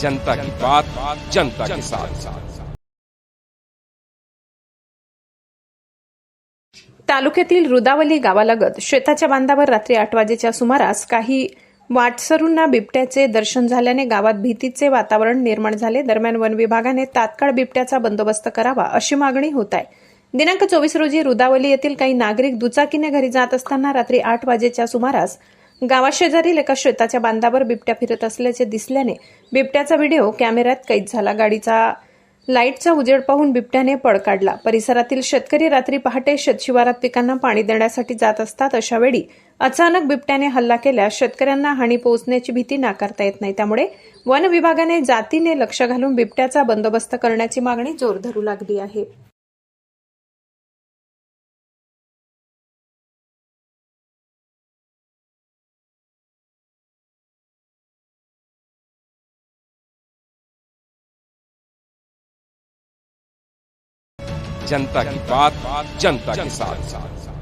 जनता की बात जनता के साथ। तालुक्यातील रुदावली गावालगत शेताच्या बांधावर रात्री आठ वाजेच्या सुमारास काही वाटसरूंना बिबट्याचे दर्शन झाल्याने गावात भीतीचे वातावरण निर्माण झाले. दरम्यान वन विभागाने तात्काळ बिबट्याचा बंदोबस्त करावा अशी मागणी होत आहे. दिनांक चोवीस रोजी रुदावली येथील काही नागरिक दुचाकीने घरी जात असताना रात्री आठ वाजेच्या सुमारास गावाशेजारील एका शेताच्या बांधावर बिबट्या फिरत असल्याचे दिसल्याने बिबट्याचा व्हिडिओ कॅमेऱ्यात कैद झाला. गाडीचा लाईटचा उजेड पाहून बिबट्याने पळ काढला. परिसरातील शेतकरी रात्री पहाटे शेतशिवारात पिकांना पाणी देण्यासाठी जात असतात. अशा वेळी अचानक बिबट्याने हल्ला केल्यास शेतकऱ्यांना हानी पोहोचण्याची भीती नाकारता येत नाही. त्यामुळे वन विभागाने जातीने लक्ष घालून बिबट्याचा बंदोबस्त करण्याची मागणी जोर धरू लागली आहे. जनता की बात जनता के साथ। साथ